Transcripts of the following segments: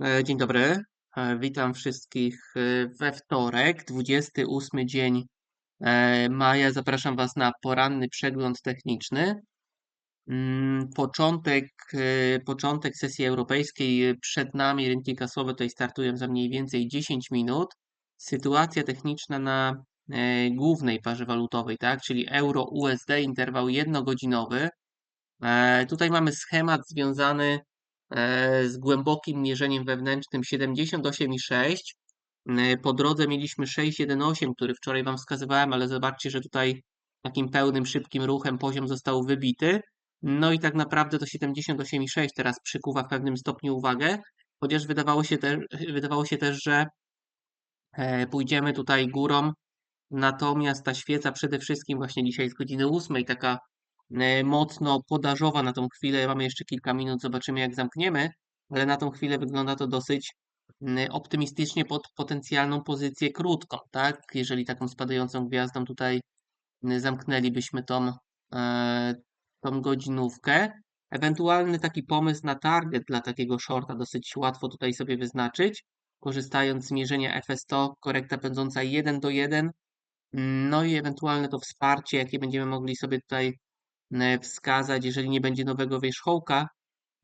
E, Dzień dobry. E, Witam wszystkich e, we wtorek, 28 dzień maja. Zapraszam Was na poranny przegląd techniczny. Mm, Początek, początek sesji europejskiej przed nami. Rynki kasowe tutaj startują za mniej więcej 10 minut. Sytuacja techniczna na głównej parze walutowej, tak, czyli euro-USD, interwał jednogodzinowy. Tutaj mamy schemat związany z głębokim mierzeniem wewnętrznym 78,6. E, Po drodze mieliśmy 6,18, który wczoraj Wam wskazywałem, ale zobaczcie, że tutaj takim pełnym, szybkim ruchem poziom został wybity. No i tak naprawdę to 78,6 teraz przykuwa w pewnym stopniu uwagę, chociaż wydawało się, te, wydawało się też, że e, pójdziemy tutaj górą. Natomiast ta świeca przede wszystkim właśnie dzisiaj z godziny 8, taka e, mocno podażowa na tą chwilę. Mamy jeszcze kilka minut, zobaczymy jak zamkniemy, ale na tą chwilę wygląda to dosyć optymistycznie pod potencjalną pozycję krótką, tak? Jeżeli taką spadającą gwiazdą tutaj zamknęlibyśmy tą, e, tą godzinówkę. Ewentualny taki pomysł na target dla takiego shorta dosyć łatwo tutaj sobie wyznaczyć, korzystając z mierzenia FS100, korekta pędząca 1 do 1, no i ewentualne to wsparcie, jakie będziemy mogli sobie tutaj e, wskazać, jeżeli nie będzie nowego wierzchołka,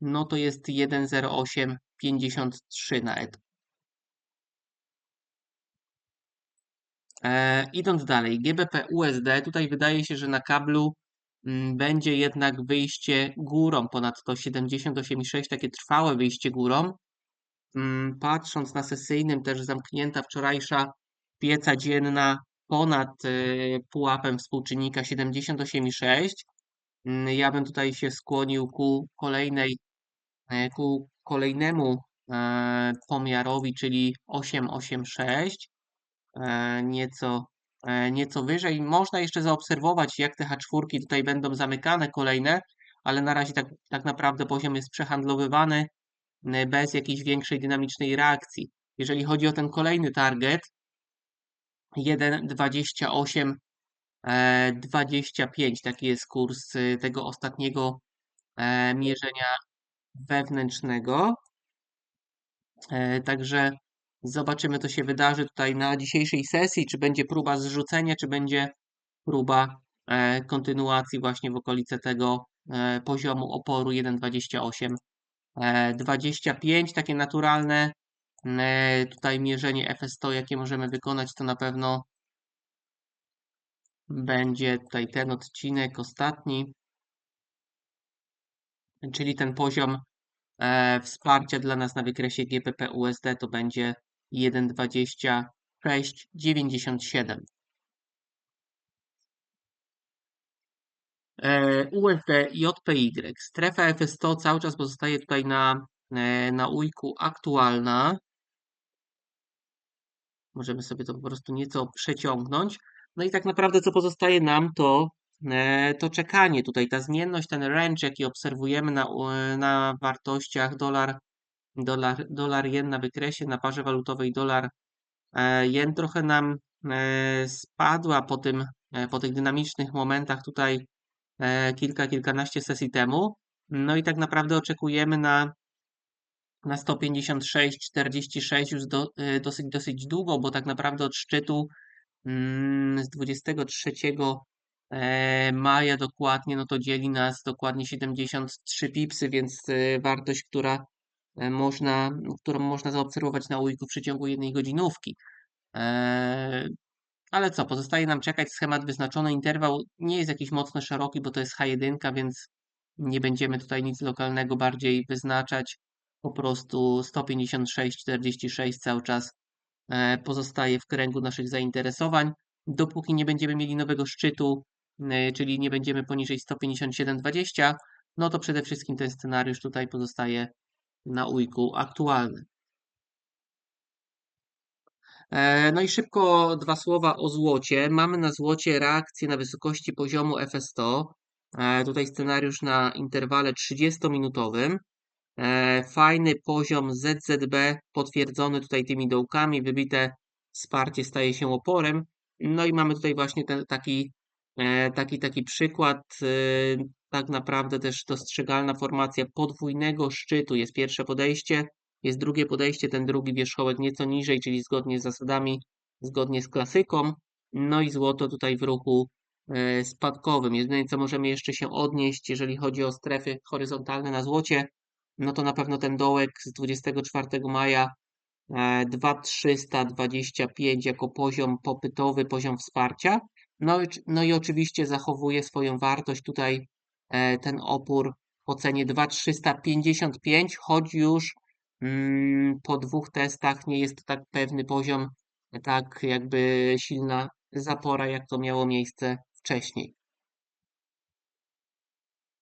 no to jest 1.0853 na ET. E, idąc dalej, GBP USD, tutaj wydaje się, że na kablu mm, będzie jednak wyjście górą ponad to 78,6, takie trwałe wyjście górą. Mm, Patrząc na sesyjnym, też zamknięta wczorajsza pieca dzienna ponad y, pułapem współczynnika 78,6. Mm, Ja bym tutaj się skłonił ku kolejnej, e, ku kolejnemu e, pomiarowi, czyli 886, e, nieco, nieco wyżej. Można jeszcze zaobserwować, jak te H4 tutaj będą zamykane kolejne, ale na razie tak, tak naprawdę poziom jest przehandlowywany bez jakiejś większej dynamicznej reakcji. Jeżeli chodzi o ten kolejny target, 1,28 e, 25, taki jest kurs y, tego ostatniego e, mierzenia wewnętrznego. E, Także zobaczymy, co się wydarzy tutaj na dzisiejszej sesji, czy będzie próba zrzucenia, czy będzie próba e, kontynuacji właśnie w okolice tego e, poziomu oporu 1,28 e, 25, takie naturalne e, tutaj mierzenie FS100, jakie możemy wykonać, to na pewno będzie tutaj ten odcinek ostatni, czyli ten poziom e, wsparcia dla nas na wykresie GBP USD to będzie 1,2697. E, USD JPY. Strefa FS100 cały czas pozostaje tutaj na, e, na ujku aktualna. Możemy sobie to po prostu nieco przeciągnąć. No i tak naprawdę co pozostaje nam to, e, to czekanie. Tutaj ta zmienność, ten range, jaki obserwujemy na, na wartościach dolar, dolar, dolar jen na wykresie, na parze walutowej dolar e, jen trochę nam e, spadła po tym, po tych dynamicznych momentach tutaj kilka, kilkanaście sesji temu. No i tak naprawdę oczekujemy na, na 156,46 już do, dosyć, dosyć długo, bo tak naprawdę od szczytu z 23 e, maja dokładnie, no to dzieli nas dokładnie 73 pipsy, więc e, wartość, która e, można, którą można zaobserwować na ujku w przeciągu jednej godzinówki. Ale co, pozostaje nam czekać, schemat wyznaczony, interwał nie jest jakiś mocno szeroki, bo to jest H1, więc nie będziemy tutaj nic lokalnego bardziej wyznaczać. Po prostu 156,46 cały czas pozostaje w kręgu naszych zainteresowań. Dopóki nie będziemy mieli nowego szczytu, e, czyli nie będziemy poniżej 157,20, no to przede wszystkim ten scenariusz tutaj pozostaje na ujku aktualny. E, No i szybko dwa słowa o złocie. Mamy na złocie reakcję na wysokości poziomu FS100. E, Tutaj scenariusz na interwale 30-minutowym. E, Fajny poziom ZZB potwierdzony tutaj tymi dołkami. Wybite wsparcie staje się oporem. No i mamy tutaj właśnie ten taki, e, taki, taki przykład. e, Tak naprawdę też dostrzegalna formacja podwójnego szczytu. Jest pierwsze podejście Jest drugie podejście, ten drugi wierzchołek nieco niżej, czyli zgodnie z zasadami, zgodnie z klasyką. No i złoto tutaj w ruchu spadkowym. Jedyne co możemy jeszcze się odnieść, jeżeli chodzi o strefy horyzontalne na złocie, no to na pewno ten dołek z 24 maja e, 2325 jako poziom popytowy, poziom wsparcia. No, no i oczywiście zachowuje swoją wartość tutaj e, ten opór w cenie 2355, choć już mm, po dwóch testach nie jest to tak pewny poziom, tak jakby silna zapora, jak to miało miejsce wcześniej.